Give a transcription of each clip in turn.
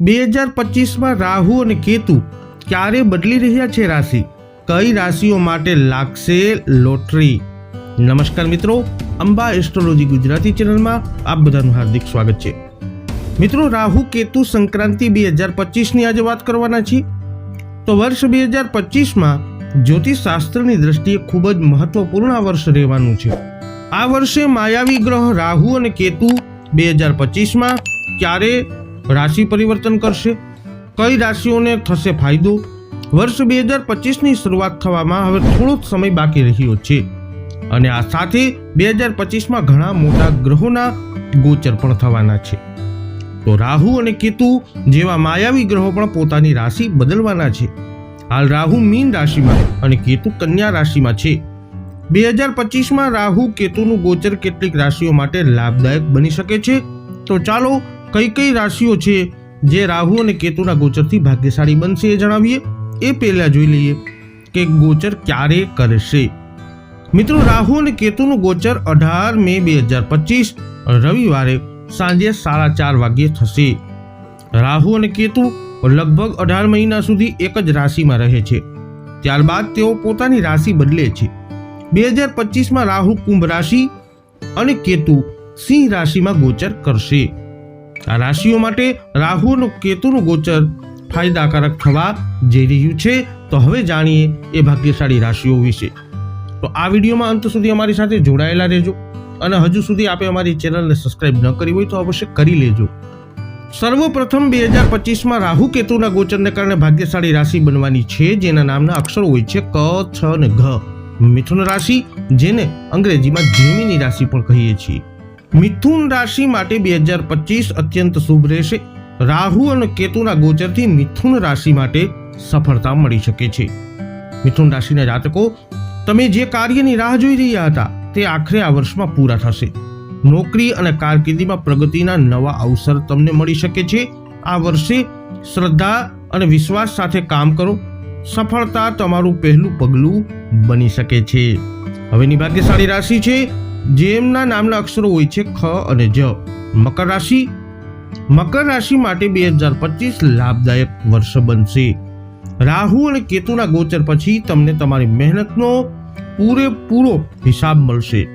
બે હજાર પચીસમાં રાહુ અને કેતુ ક્યારે બદલી રહ્યા છે રાશિ? કઈ રાશિઓ માટે લાગશે લોટરી? નમસ્કાર મિત્રો, અંબા એસ્ટ્રોલોજી ગુજરાતી ચેનલમાં આપ બધાનું હાર્દિક સ્વાગત છે. મિત્રો, રાહુ, કેતુ સંક્રાંતિ બે હજાર પચીસની આજે વાત કરવાના છીએ. તો વર્ષ બે હજાર પચીસમાં જ્યોતિષ શાસ્ત્રની દ્રષ્ટિએ ખૂબ જ મહત્વપૂર્ણ વર્ષ રહેવાનું છે. આ વર્ષે માયાવી ગ્રહ રાહુ અને કેતુ બે હજાર પચીસમાં ક્યારે રાશિ પરિવર્તન કરશે. કઈ રાશિઓને થશે ફાયદો? વર્ષ બે હજાર પચીસની શરૂઆત થવામાં હવે થોડો જ સમય બાકી રહ્યો છે. અને આ સાથે બે હજાર પચીસમાં ઘણા મોટા ગ્રહોના ગોચર પણ થવાના છે. તો રાહુ અને કેતુ જેવા માયાવી ગ્રહો પણ પોતાની રાશિ બદલવાના છે. હાલ રાહુ મીન રાશિમાં અને કેતુ કન્યા રાશિમાં છે. બે હજાર પચીસમાં રાહુ, કેતુનું ગોચર કેટલીક રાશિઓ માટે લાભદાયક બની શકે છે. તો ચાલો કઈ કઈ રાશિઓ છે જે રાહુ અને કેતુના ગોચરથી ભાગ્યશાળી બનશે એ જણાવીએ. એ પહેલા જોઈ લઈએ કે ગોચર ક્યારે કરશે. મિત્રો, રાહુ અને કેતુનું ગોચર અઢાર મે બે હજાર પચીસ, રવિવારે સાંજે સાડા ચાર વાગ્યે થશે. રાહુ અને કેતુ લગભગ અઢાર મહિના સુધી એક જ રાશિમાં રહે છે. ત્યારબાદ તેઓ પોતાની રાશિ બદલે છે. બે હજાર પચીસમાં રાહુ કુંભ રાશિ અને કેતુ સિંહ રાશિમાં ગોચર કરશે. આ રાશિઓ માટે રાહુ અને કેતુનું ગોચર ફાયદાકારક થવા જઈ રહ્યું છે. તો હવે જાણીએ એ ભાગ્યશાળી રાશિઓ વિશે. તો આ વિડીયોમાં અંત સુધી અમારી સાથે જોડાયેલા રહેજો અને હજુ સુધી આપે અમારી ચેનલને સબસ્ક્રાઇબ ન કરી હોય તો અવશ્ય કરી લેજો. સર્વપ્રથમ બે હજાર પચીસમાં રાહુ કેતુના ગોચરને કારણે ભાગ્યશાળી રાશિ બનવાની છે, જેના નામના અક્ષરો હોય છે ક, છ અને ઘ. મિથુન રાશિ, જેને અંગ્રેજીમાં જેમીની રાશિ પણ કહીએ છીએ. મિથુન રાશિ માટે બે હજાર પચીસ અત્યંત શુભ રહેશે. રાહુ અને કેતુના ગોચરથી મિથુન રાશિ માટે સફળતા મળી શકે છે. મિથુન રાશિના જાતકો, તમે જે કાર્યની રાહ જોઈ રહ્યા હતા, તે આખરે આ વર્ષમાં પૂરા થશે. નોકરી અને કારકિર્દીમાં પ્રગતિના નવા અવસર તમને મળી શકે છે. આ વર્ષે શ્રદ્ધા અને વિશ્વાસ સાથે કામ કરો. સફળતા તમારું પહેલું પગલું બની શકે છે. હવેની ભાગ્યશાળી રાશિ છે જેમના નામના અક્ષરો હોય છે ખ અને જ. મકર રાશિ? મકર રાશિ માટે બે હજાર પચીસ લાભદાયક વર્ષ બનશે. રાહુ અને કેતુના ગોચર પછી તમને તમારી મહેનતનો પૂરેપૂરો હિસાબ મળશે.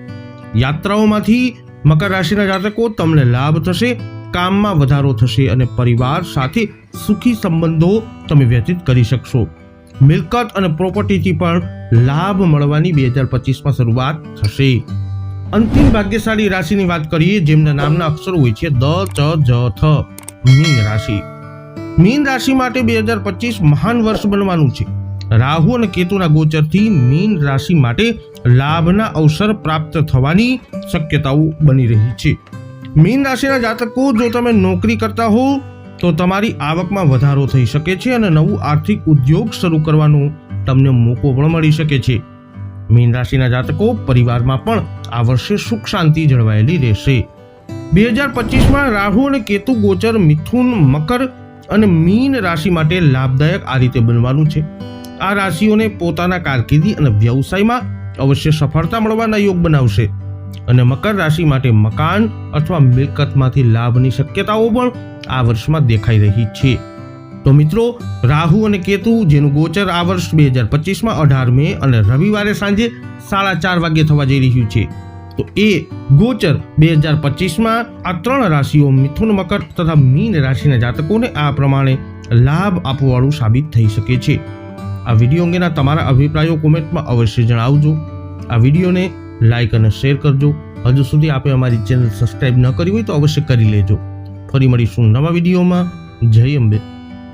યાત્રાઓમાંથી મકર રાશિના જાતકો તમને લાભ થશે, કામમાં વધારો થશે અને પરિવાર સાથે સુખી સંબંધો તમે વ્યતીત કરી શકશો. મિલકત અને પ્રોપર્ટીથી પણ લાભ મળવાની બે હજાર પચીસમાં શરૂઆત થશે. અંતિમ ભાગ્યશાળી રાશિની વાત કરીએ, જેમના નામના અક્ષરો હોય છે દ, ચ, જ, થ, મીન રાશિ. મીન રાશિ માટે બે હજાર પચીસ મહાન વર્ષ બનવાનું છે. રાહુ અને કેતુના ગોચરથી મીન રાશિ માટે લાભના અવસર પ્રાપ્ત થવાની શક્યતાઓ બની રહી છે. મીન રાશિના જાતકો, જો તમે નોકરી કરતા હો, તો તમારી આવકમાં વધારો થઈ શકે છે અને નવું આર્થિક ઉદ્યોગ શરૂ કરવાનો તમને મોકો પણ મળી શકે છે. મીન રાશિના જાતકો પરિવારમાં પણ આ વર્ષે સુખ શાંતિ જળવાયેલી રહેશે. બે હજાર પચીસમાં રાહુ અને કેતુ ગોચર મિથુન, મકર અને મીન રાશિ માટે લાભદાયક આ રીતે બનવાનું છે. આ રાશિઓને પોતાના કારકિર્દી અને વ્યવસાયમાં અવશ્ય સફળતા મળવાના યોગ બનાવશે અને મકર રાશિ માટે મકાન અથવા મિલકતમાંથી લાભની શક્યતાઓ પણ આ વર્ષમાં દેખાઈ રહી છે. તો મિત્રો, રાહુ અને કેતુ, જેનું ગોચર આ વર્ષ બે હજાર પચીસમાં અઢાર મે અને રવિવારે સાંજે સાડા ચાર વાગ્યે થવા જઈ રહ્યું છે. તો એ ગોચર બે હજાર પચીસમાં આ ત્રણ રાશિઓ મિથુન મકર તથા મીન રાશિના જાતકોને આ પ્રમાણે લાભ આપવાવાળું સાબિત થઈ શકે છે. આ વીડિયો અંગેના તમારા અભિપ્રાયો કોમેન્ટમાં અવશ્ય જણાવજો. આ વિડીયોને લાઇક અને શેર કરજો. હજુ સુધી આપે અમારી ચેનલ સબસ્ક્રાઇબ ન કરી હોય તો અવશ્ય કરી લેજો. ફરી મળીશું નવા વિડીયોમાં. જય અંબે.